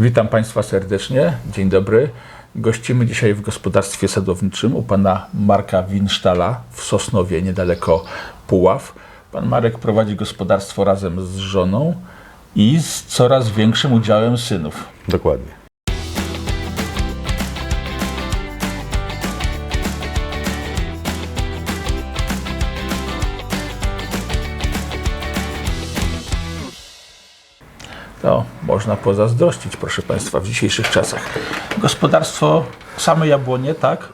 Witam Państwa serdecznie. Dzień dobry. Gościmy dzisiaj w gospodarstwie sadowniczym u pana Marka Winsztala w Sosnowie, niedaleko Puław. Pan Marek prowadzi gospodarstwo razem z żoną i z coraz większym udziałem synów. Dokładnie. To można pozazdrościć, proszę Państwa, w dzisiejszych czasach. Gospodarstwo same jabłonie, tak?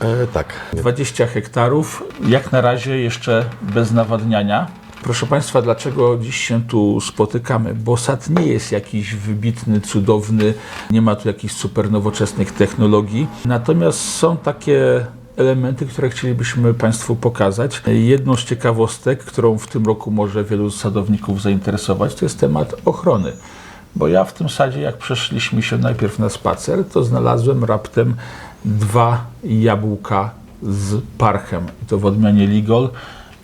E, tak. 20 hektarów, jak na razie jeszcze bez nawadniania. Proszę Państwa, dlaczego dziś się tu spotykamy? Bo sad nie jest jakiś wybitny, cudowny, nie ma tu jakichś super nowoczesnych technologii. Natomiast są takie elementy, które chcielibyśmy Państwu pokazać. Jedną z ciekawostek, którą w tym roku może wielu sadowników zainteresować, to jest temat ochrony. Bo ja w tym sadzie, jak przeszliśmy się najpierw na spacer, to znalazłem raptem dwa jabłka z parchem. I to w odmianie Ligol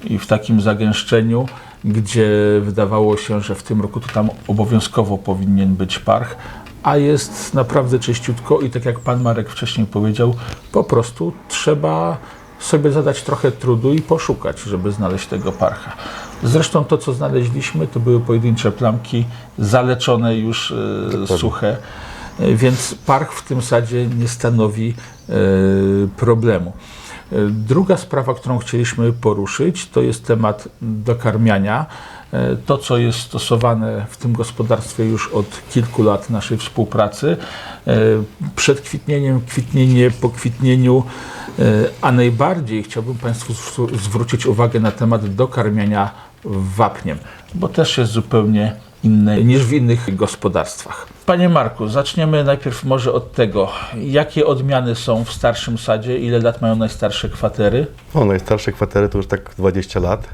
i w takim zagęszczeniu, gdzie wydawało się, że w tym roku to tam obowiązkowo powinien być parch, a jest naprawdę czyściutko i tak jak pan Marek wcześniej powiedział, po prostu trzeba sobie zadać trochę trudu i poszukać, żeby znaleźć tego parcha. Zresztą to, co znaleźliśmy, to były pojedyncze plamki zaleczone już e, suche, e, więc parch w tym sadzie nie stanowi e, problemu. E, Druga sprawa, którą chcieliśmy poruszyć, to jest temat dokarmiania. E, To, co jest stosowane w tym gospodarstwie już od kilku lat naszej współpracy. E, Przed kwitnieniem, kwitnienie, po kwitnieniu, e, a najbardziej chciałbym Państwu zwró- zwrócić uwagę na temat dokarmiania wapniem, bo też jest zupełnie inne niż w innych gospodarstwach. Panie Marku, zaczniemy najpierw może od tego, jakie odmiany są w starszym sadzie, ile lat mają najstarsze kwatery? No, najstarsze kwatery to już tak 20 lat.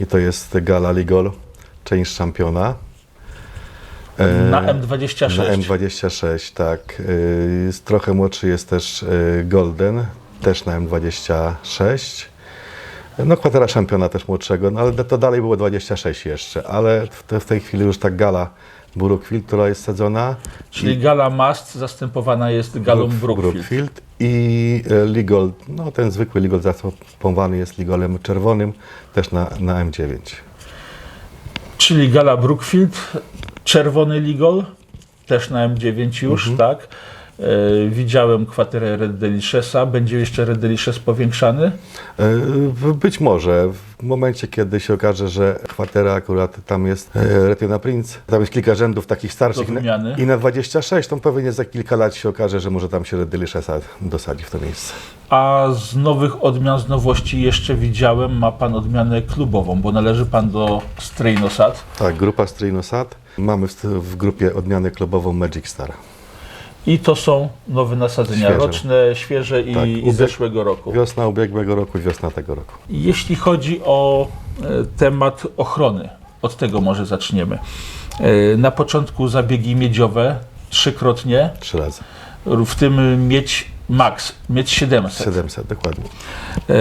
I to jest Gala Ligol, część czampiona. E, Na M26. Na M26, tak. E, trochę młodszy jest też e, Golden, też na M26. No kwatera czampiona też młodszego, no ale to dalej było 26 jeszcze, ale w, te, w tej chwili już tak Gala Brookfield, która jest sadzona. Czyli Gala Mast zastępowana jest Galą Brookfield. I e, Ligol, no ten zwykły Ligol zastępowany jest Ligolem czerwonym, też na, na M9. Czyli Gala Brookfield, czerwony Ligol, też na M9 już, tak? E, widziałem kwaterę Red Delicious'a. Będzie jeszcze Red Delicious powiększany? E, Być może w momencie, kiedy się okaże, że kwatera akurat tam jest Retina Prince, tam jest kilka rzędów takich starszych i na 26, to pewnie za kilka lat się okaże, że może tam się Red Delicious'a dosadzi w to miejsce. A z nowych odmian, z nowości jeszcze widziałem, ma Pan odmianę klubową, bo należy Pan do Strainosat. Tak, grupa Strinosat. Mamy w, w grupie odmianę klubową Magic Star. I to są nowe nasadzenia Świeże. roczne, świeże i, Tak, i zeszłego roku. Wiosna ubiegłego roku i wiosna tego roku. Jeśli chodzi o e, temat ochrony, od tego może zaczniemy. E, Na początku zabiegi miedziowe, trzykrotnie, Trzy razy. w tym miedź max, miedź 700. 700, dokładnie. E,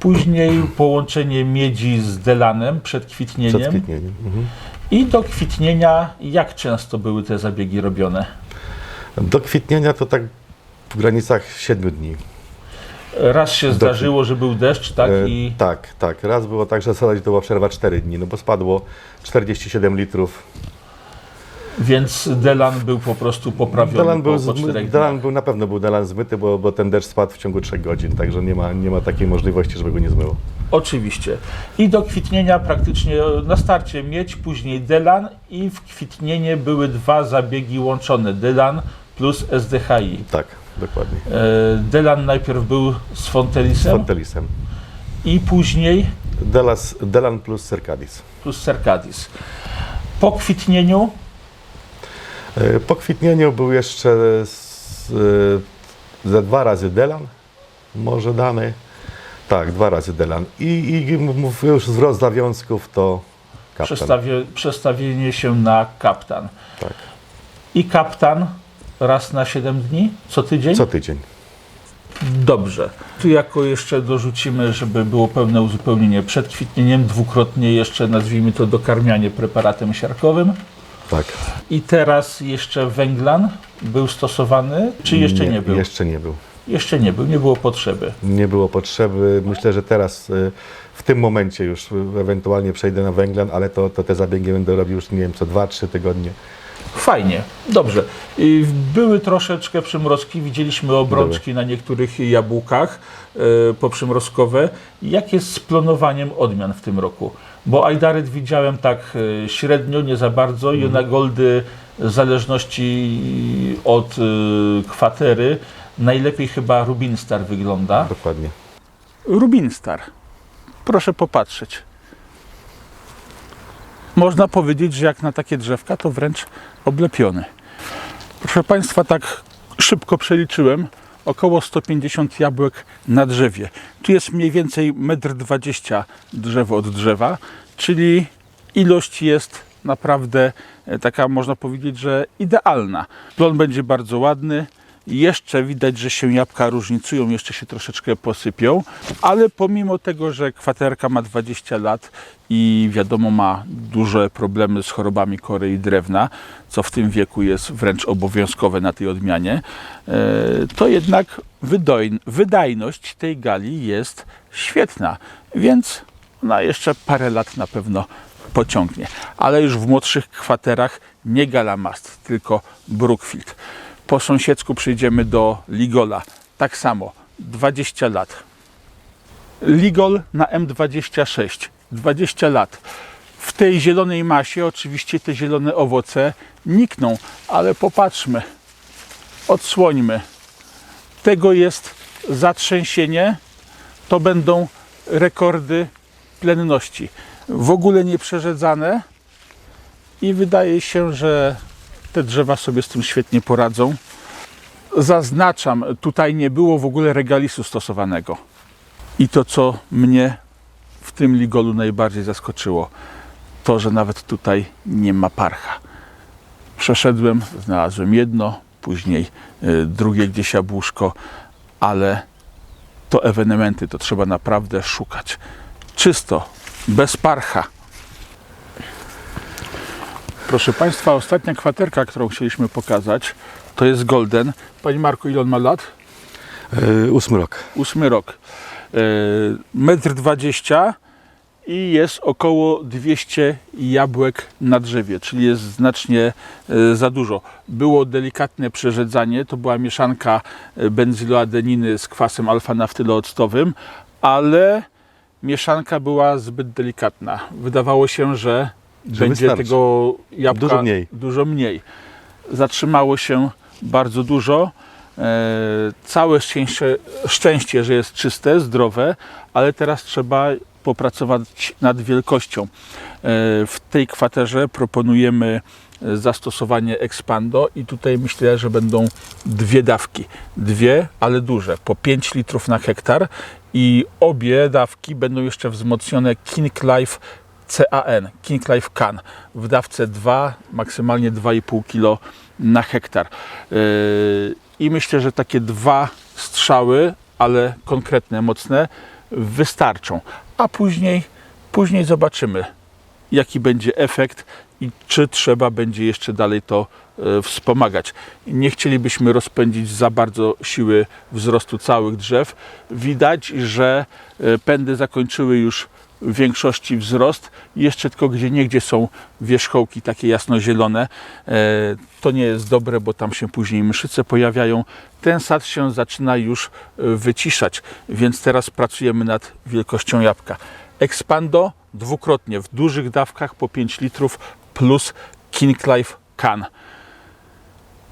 Później połączenie miedzi z delanem przed kwitnieniem. Przed kwitnieniem. Mhm. I do kwitnienia, jak często były te zabiegi robione? Do kwitnienia to tak w granicach 7 dni. Raz się zdarzyło, że był deszcz, tak? E, I tak, tak. Raz było tak, że zasadzie to była przerwa 4 dni, no bo spadło 47 litrów. więc delan był po prostu poprawiony Delan był, po, po Delan był na pewno był Delan zmyty, bo, bo ten deszcz spadł w ciągu 3 godzin, także nie ma, nie ma takiej możliwości, żeby go nie zmyło. Oczywiście. I do kwitnienia praktycznie na starcie miedź, później delan i w kwitnienie były dwa zabiegi łączone, delan plus SDHI. Tak, dokładnie. E, Delan najpierw był z Z Fontelisem Fontelisem. i później Delas, Delan plus Cercadis. plus Cercadis. Po kwitnieniu E, Po kwitnieniu był jeszcze z, e, ze dwa razy Delan, może dany. Tak, dwa razy Delan. I, i już wzrost zawiązków to przestawie, przestawienie się na kaptan. Tak. I kaptan raz na 7 dni, co tydzień? Co tydzień. Dobrze. Tu jako jeszcze dorzucimy, żeby było pełne uzupełnienie. Przed kwitnieniem dwukrotnie jeszcze nazwijmy to dokarmianie preparatem siarkowym. Tak. I teraz jeszcze węglan był stosowany, czy jeszcze nie, był? Jeszcze nie był. Jeszcze nie był, nie było potrzeby. Nie było potrzeby. Myślę, że teraz y, w tym momencie już ewentualnie przejdę na węglan, ale to, to te zabiegi będę robił już nie wiem co 2-3 tygodnie. Fajnie, dobrze. I Były troszeczkę przymrozki, widzieliśmy obrączki na niektórych jabłkach e, poprzymrozkowe. Jak jest z planowaniem odmian w tym roku? Bo Ajdaryt widziałem tak e, średnio, nie za bardzo. Mhm. Jonagoldy w zależności od e, kwatery najlepiej chyba Rubinstar wygląda. Dokładnie. Rubinstar. Proszę popatrzeć. Można powiedzieć, że jak na takie drzewka, to wręcz oblepiony. Proszę Państwa, tak szybko przeliczyłem. Około 150 jabłek na drzewie. Tu jest mniej więcej 1,20 m drzewo od drzewa, czyli ilość jest naprawdę e, taka, można powiedzieć, że idealna. Plon będzie bardzo ładny. Jeszcze widać, że się jabłka różnicują, jeszcze się troszeczkę posypią, ale pomimo tego, że kwaterka ma 20 lat i wiadomo ma duże problemy z chorobami kory i drewna, co w tym wieku jest wręcz obowiązkowe na tej odmianie, e, to jednak wydajność tej gali jest świetna, więc ona jeszcze parę lat na pewno pociągnie. Ale już w młodszych kwaterach nie Galamast, tylko Brookfield. Po sąsiedzku przejdziemy do Ligola. Tak samo, 20 lat. Ligol na M26, 20 lat. W tej zielonej masie oczywiście te zielone owoce nikną, ale popatrzmy, odsłońmy. Tego jest zatrzęsienie, to będą rekordy plenności. W ogóle nieprzerzedzane i wydaje się, że te drzewa sobie z tym świetnie poradzą. Zaznaczam, tutaj nie było w ogóle regalisu stosowanego. I to, co mnie w tym ligolu najbardziej zaskoczyło, to, że nawet tutaj nie ma parcha. Przeszedłem, znalazłem jedno, później y, drugie gdzieś jabłuszko, ale to ewenementy, to trzeba naprawdę szukać. Czysto, bez parcha. Proszę Państwa, ostatnia kwaterka, którą chcieliśmy pokazać, to jest Golden. Panie Marku, ile on ma lat? Yy, ósmy rok. Ósmy rok. E, Metr dwadzieścia i jest około 200 jabłek na drzewie, czyli jest znacznie e, za dużo. Było delikatne przerzedzanie, to była mieszanka e, benzyloadeniny z kwasem alfa-naftyloocztowym, ale mieszanka była zbyt delikatna. Wydawało się, Że będzie wystarczy. tego jabłka Dużo mniej. dużo mniej. Zatrzymało się bardzo dużo. E, całe szczęście, szczęście, że jest czyste, zdrowe, ale teraz trzeba popracować nad wielkością. E, w tej kwaterze proponujemy e, zastosowanie Expando i tutaj myślę, że będą dwie dawki. Dwie, ale duże, po 5 litrów na hektar i obie dawki będą jeszcze wzmocnione King Life CAN, King Life Can w dawce 2, maksymalnie 2,5 kg na hektar. Yy, I myślę, że takie dwa strzały, ale konkretne, mocne, wystarczą. A później, później zobaczymy, jaki będzie efekt i czy trzeba będzie jeszcze dalej to e, wspomagać. Nie chcielibyśmy rozpędzić za bardzo siły wzrostu całych drzew. Widać, że e, pędy zakończyły już w większości wzrost. Jeszcze tylko gdzie niegdzie są wierzchołki takie jasnozielone. E, To nie jest dobre, bo tam się później mszyce pojawiają. Ten sad się zaczyna już e, wyciszać, więc teraz pracujemy nad wielkością jabłka. Expando dwukrotnie w dużych dawkach po 5 litrów plus King Life Can.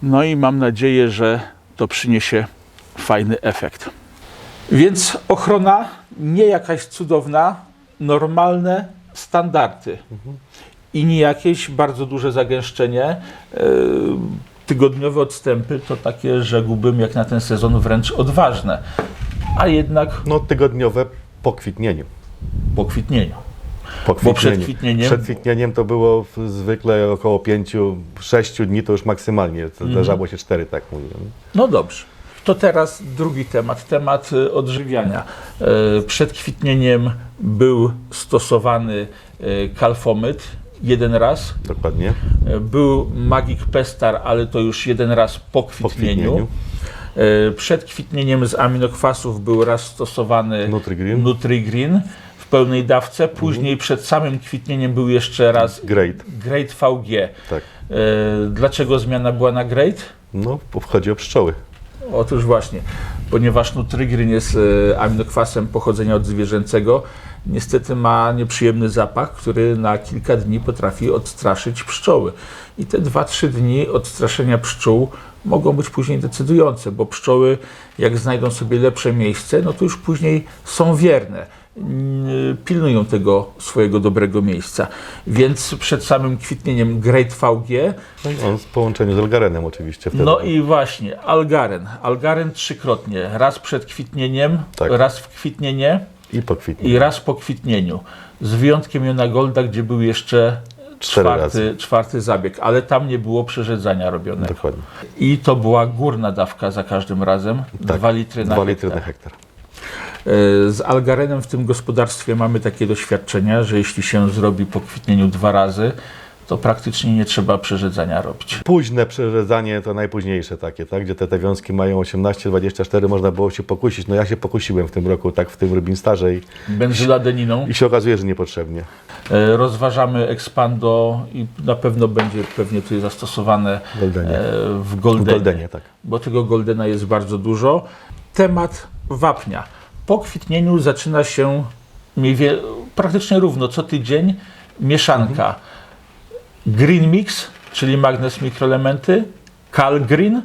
No i mam nadzieję, że to przyniesie fajny efekt. Więc ochrona nie jakaś cudowna, normalne standardy i nie jakieś bardzo duże zagęszczenie. Yy, Tygodniowe odstępy to takie, rzekłbym, jak na ten sezon wręcz odważne, a jednak No tygodniowe po kwitnieniu. po kwitnieniu. Po Bo przed kwitnieniem- Przed kwitnieniem to było zwykle około 5-6 dni, to już maksymalnie. Mhm. Zdarzało się 4, tak mówiłem. No dobrze. To teraz drugi temat, temat y, odżywiania. E, Przed kwitnieniem był stosowany e, kalfomyt. jeden raz. Dokładnie. E, Był Magic Pestar, ale to już jeden raz po kwitnieniu. kwitnieniu. E, Przed kwitnieniem z aminokwasów był raz stosowany Nutrigreen. Nutrigreen w pełnej dawce. Później przed samym kwitnieniem był jeszcze raz Great. Great VG. Tak. Dlaczego zmiana była na Great? No, chodzi o pszczoły. Otóż właśnie, ponieważ Nutrigreen jest e, aminokwasem pochodzenia od zwierzęcego, niestety ma nieprzyjemny zapach, który na kilka dni potrafi odstraszyć pszczoły. I te 2-3 dni odstraszenia pszczół mogą być później decydujące, bo pszczoły jak znajdą sobie lepsze miejsce, no to już później są wierne. Pilnują tego swojego dobrego miejsca. Więc przed samym kwitnieniem Great VG No i on w połączeniu z Algarenem oczywiście wtedy. no i właśnie, Algaren. Algaren trzykrotnie. Raz przed kwitnieniem, Tak. raz w kwitnienie I po kwitniu. i raz po kwitnieniu. Z wyjątkiem Jona Golda, gdzie był jeszcze czwarty, czwarty zabieg, ale tam nie było przerzedzania robionego. Dokładnie. I to była górna dawka za każdym razem. Tak. 2 litry na Dwa litry hektar. na hektar. E, Z Algarenem w tym gospodarstwie mamy takie doświadczenia, że jeśli się zrobi po kwitnieniu dwa razy, to praktycznie nie trzeba przerzedzania robić. Późne przerzedzanie to najpóźniejsze takie, tak? Gdzie te, te wiązki mają 18-24, można było się pokusić. No ja się pokusiłem w tym roku, tak w tym Rubinstarzej Benzyladeniną. i się okazuje, że niepotrzebnie. E, Rozważamy Expando i na pewno będzie pewnie tutaj zastosowane W Goldenie. e, w W Goldenie, Goldenie, tak. bo tego Goldena jest bardzo dużo. Temat wapnia. Po kwitnieniu zaczyna się wie, praktycznie równo co tydzień mieszanka Green Mix, czyli magnes mikroelementy, Cal Green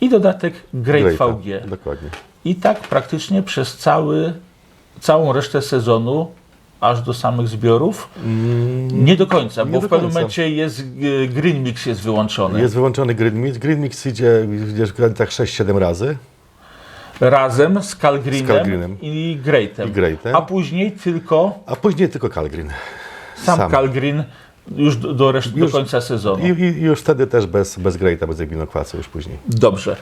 i dodatek Great. VG. Dokładnie. I tak praktycznie przez cały, całą resztę sezonu, aż do samych zbiorów. Nie do końca, nie bo do w pewnym momencie jest e, Green Mix jest wyłączony. Jest wyłączony Green Mix. Green Mix idzie w granicach 6-7 razy. Razem z Calgreenem, Calgreenem. i Greatem. I Greatem. A później tylko A później tylko Calgreen. sam, Sam. Calgreen już do, do, Już- do końca sezonu. I, i już wtedy też bez, bez Greata, bez egbinokwasu już później. Dobrze.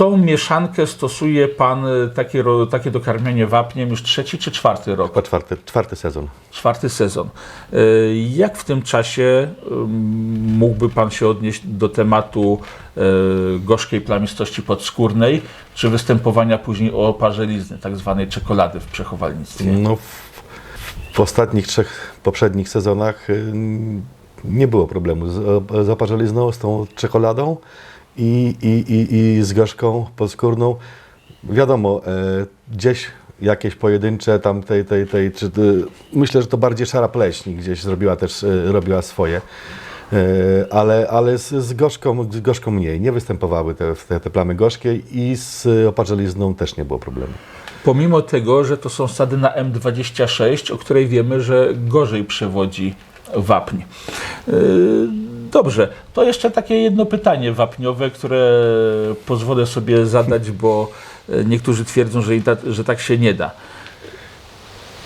Tą mieszankę stosuje Pan, e, takie, takie dokarmianie wapniem już trzeci czy czwarty rok? Chyba czwarty, czwarty sezon. czwarty sezon. E, Jak w tym czasie mógłby Pan się odnieść do tematu e, gorzkiej plamistości podskórnej, czy występowania później o oparzelizny, tak zwanej czekolady w przechowalnictwie? No, w, ostatnich trzech poprzednich sezonach nie było problemu z, z oparzalizną, z tą czekoladą i, i, i, i z gorzką podskórną. Wiadomo, e, gdzieś jakieś pojedyncze tam tej, tej, tej czy, y, myślę, że to bardziej szara pleśń gdzieś zrobiła też, e, robiła swoje. E, Ale, ale z, z, gorzką, z gorzką mniej. Nie występowały te, te, te plamy gorzkie i z oparzalizną też nie było problemu. Pomimo tego, że to są sady na M26, o której wiemy, że gorzej przewodzi wapń. Yy, Dobrze, to jeszcze takie jedno pytanie wapniowe, które pozwolę sobie zadać, bo e, niektórzy twierdzą, że, ta, że tak się nie da.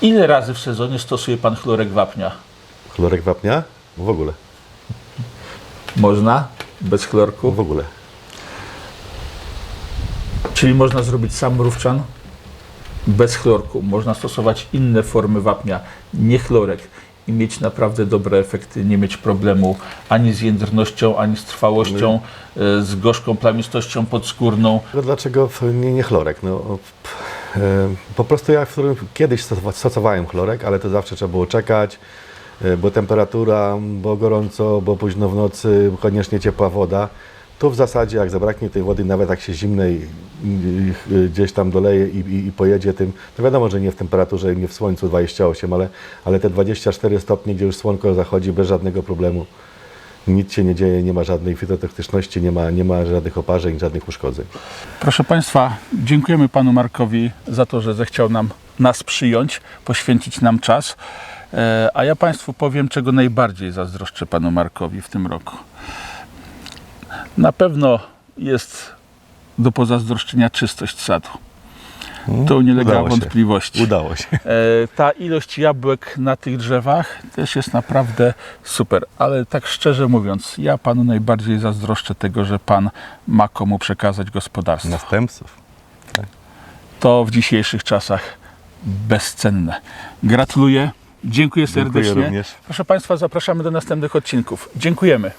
Ile razy w sezonie stosuje Pan chlorek wapnia? Chlorek wapnia? W ogóle. Można? Bez chlorku? W ogóle. Czyli można zrobić sam mrówczan bez chlorku. Można stosować inne formy wapnia, nie chlorek i mieć naprawdę dobre efekty, nie mieć problemu ani z jędrnością, ani z trwałością, e, z gorzką plamistością podskórną. Dlaczego nie, nie chlorek? No, e, po prostu ja kiedyś stosowa- stosowałem chlorek, ale to zawsze trzeba było czekać, e, bo temperatura, bo gorąco, bo późno w nocy, koniecznie ciepła woda. Tu w zasadzie jak zabraknie tej wody, nawet jak się zimnej y, y, gdzieś tam doleje i, i, i pojedzie tym, to wiadomo, że nie w temperaturze, nie w słońcu 28, ale, ale te 24 stopnie, gdzie już słonko zachodzi bez żadnego problemu. Nic się nie dzieje, nie ma żadnej fitotoksyczności, nie ma, nie ma żadnych oparzeń, żadnych uszkodzeń. Proszę Państwa, dziękujemy Panu Markowi za to, że zechciał nam nas przyjąć, poświęcić nam czas. E, A ja Państwu powiem, czego najbardziej zazdroszczę Panu Markowi w tym roku. Na pewno jest do pozazdroszczenia czystość sadu. To nie lega Udało się. wątpliwości. Udało się. E, Ta ilość jabłek na tych drzewach też jest naprawdę super, ale tak szczerze mówiąc, ja Panu najbardziej zazdroszczę tego, że Pan ma komu przekazać gospodarstwo Następców. to w dzisiejszych czasach bezcenne. Gratuluję Dziękuję serdecznie. również. Proszę Państwa, zapraszamy do następnych odcinków. Dziękujemy.